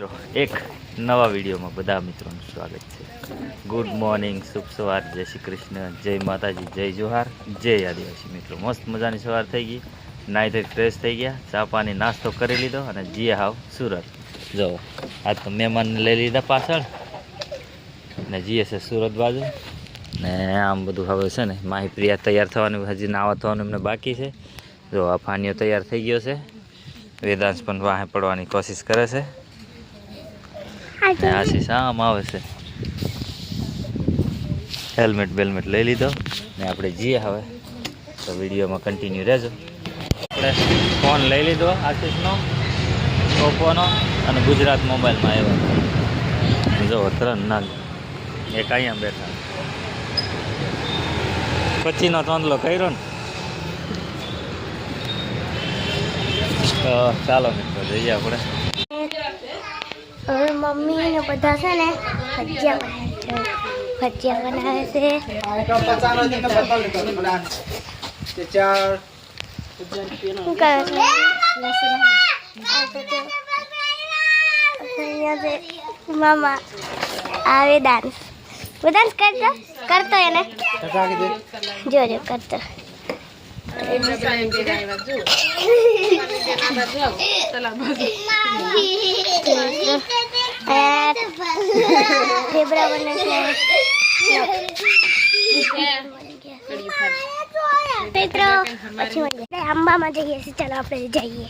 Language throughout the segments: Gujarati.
મિત્રો, એક નવા વિડીયોમાં બધા મિત્રોનું સ્વાગત છે. ગુડ મોર્નિંગ શુભ સવાર, જય શ્રી કૃષ્ણ, જય માતાજી, જય જોહાર, જય આદિવાસી મિત્રો. મસ્ત મજાની સવાર થઈ ગઈ. નાઈ ધોઈ ફ્રેશ થઈ ગયા. ચા પાણી, નાસ્તો કરી લીધો અને જીએ હાવ સુરત. જો આજ તો મહેમાનને લઈ લીધા પાછળ. ને જીએ છે સુરત બાજુ. ને આમ બધું હવે છે ને, માહી પ્રિયા તૈયાર થવાનું, હજી નાવા થવાનું એમને બાકી છે. જો, આ ફાનીઓ તૈયાર થઈ ગયો છે. વેદાંશ પણ વાહે પડવાની કોશિશ કરે છે. આશીષ આમ આવે છે. હેલ્મેટ બેલ્મેટ લઈ લીધો. ને આપણે જઈએ હવે. તો વિડીયોમાં કન્ટિન્યુ રહેજો. આપણે ફોન લઈ લીધો આશીષનો, ઓપ્પોનો અને ગુજરાત મોબાઈલમાં આવ્યો. જો નાગ. એક અહીંયા બેઠા. પછીનો ટોંદલો કર્યો ને. તો ચાલો મિત્રો, જઈએ આપણે. હવે મમ્મી ને બધા છે ને ભજીયા બનાવે છે ભજીયા બનાવે છે ચાર શું કરે છે આ તો જો અહીંયા છે મામા આવે ડાન્સ ડાન્સ કરતો કરતો એને જોજો કરતો બને છે આંબામાં જઈએ છીએ ચાલો આપણે જઈએ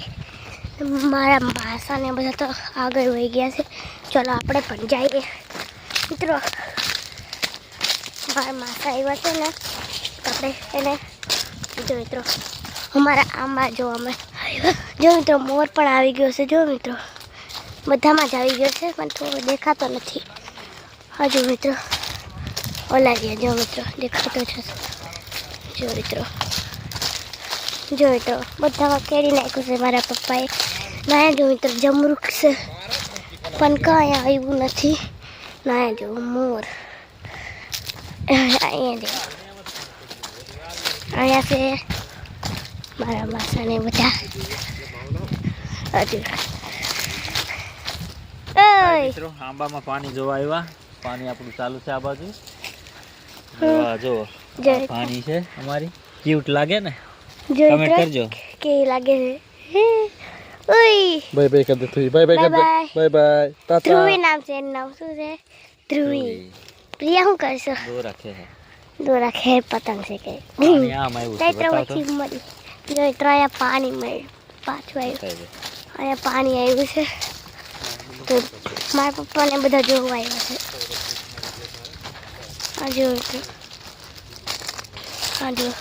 મારા માસા ને બધા તો આગળ વહી ગયા છે ચાલો આપણે પણ જઈએ મિત્રો મારા માસા આવ્યા છે ને આપણે એને જો મિત્રો, અમારા આંબા જો અમે જો મિત્રો, મોર પણ આવી ગયો છે. જો મિત્રો, બધામાં જ આવી ગયો છે, પણ થોડો દેખાતો નથી. હજુ મિત્રો, ઓલા ગયા જો મિત્રો, દેખાતો છે જો મિત્રો જો મિત્રો, બધામાં કેરી નાખ્યું છે મારા પપ્પાએ. ના, જો મિત્રો, જમરૂક છે. પણ કાંઈ આવ્યું નથી. ના, જો મોર. અહીંયા જો. અહીંયા છે મારા માસાને બધા મિત્રો. આંબામાં પાણી જોવા આવ્યા. પાણી આપણું ચાલુ છે આ બાજુ. જો પાણી છે અમારી. ક્યુટ લાગે ને? કમેન્ટ કરજો. કે લાગે છે? ઓય બાય બાય કરી દે તું બાય બાય કરી દે bye bye ta ta Dhruvi નામ છે એનું નામ શું છે? ધ્રુવી. પ્રિયા શું કરશો? દો રાખે છે. દોરા ખેર પતંગ છે કે. પાણી આમ આવ્યું છે ચૈત્ર બતાવો તો. પછી મળી. જો ત્રણ પાણી મળ્યું પાછું આવ્યું. અહીંયા પાણી આવ્યું છે. તો મારા પપ્પાને બધા જોવા આવ્યા છે. આ જો મિત્રો આ જો.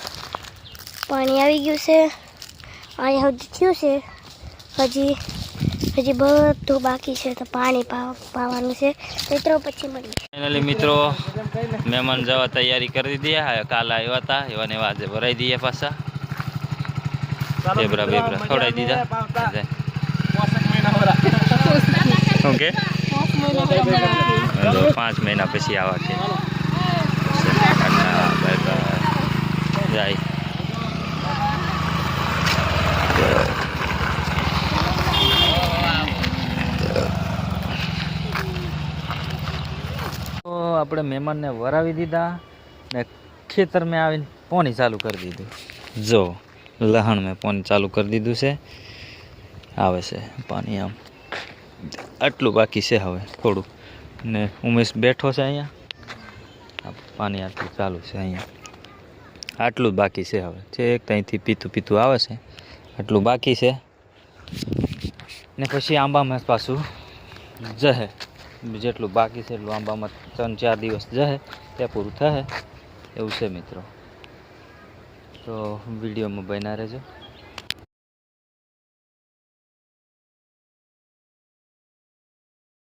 પાણી આવી ગયું છે. અહીંયા હજી થયું છે. હજી હજી બધું બાકી છે તો પાણી પાવા પાવાનું છે. મિત્રો પછી મળીએ. ફાઇનલી મિત્રો મહેમાન જવા તૈયારી કરી દીધી હવે કાલ આવ્યા હતા. એવા ને એવા આજે ભરાઈ દઈએ પાછા. બેબરા બેબરા ખવડાવી દીધા. ઓકે પાંચ મહિના પછી આવા બાય. જાય. આપણે મહેમાનને વરાવી દીધા ને ખેતર મેં આવીને પોણી ચાલુ કરી દીધું. જો લહણ મેં પોણી ચાલુ કરી દીધું છે. આવે છે પાણી આમ. આટલું બાકી છે હવે થોડું. ને ઉમેશ બેઠો છે અહીંયા. પાણી આટલું ચાલુ છે અહીંયા. આટલું જ બાકી છે હવે. છેક ત્યાંથી પીતું પીતું આવે છે. આટલું બાકી છે. ને પછી આંબામાં પાછું જહે. જેટલું બાકી છે એટલું આંબામાં ત્રણ ચાર દિવસ જશે ત્યાં પૂરું થશે એવું છે મિત્રો. તો વિડીયોમાં બન્યા રહેજો.